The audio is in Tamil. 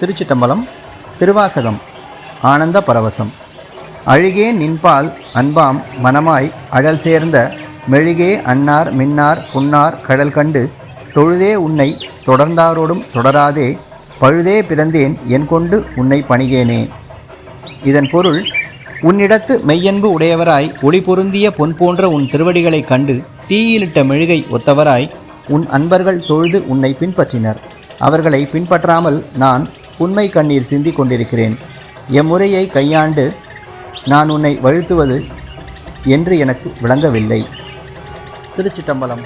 திருச்சிட்டம்பலம் திருவாசகம் ஆனந்த பரவசம். அழுகே நின்பால் அன்பாம் மனமாய் அழல் சேர்ந்த மெழுகே அன்னார் மின்னார் புன்னார் கடல் கண்டு தொழுதே உன்னை தொடர்ந்தாரோடும் தொடராதே பழுதே பிறந்தேன் என் கொண்டு உன்னை பணிகேனே. இதன் பொருள் உன்னிடத்து மெய்யன்பு உடையவராய் ஒளி பொருந்திய பொன் போன்ற உன் திருவடிகளைக் கண்டு தீயிலிட்ட மெழுகை ஒத்தவராய் உன் அன்பர்கள் தொழுது உன்னை பின்பற்றினர். அவர்களை பின்பற்றாமல் நான் உண்மை கண்ணீர் சிந்தி கொண்டிருக்கிறேன். எம்முறையை கையாண்டு நான் உன்னை வழுத்துவது என்று எனக்கு விளங்கவில்லை. திருச்சிட்டம்பலம்.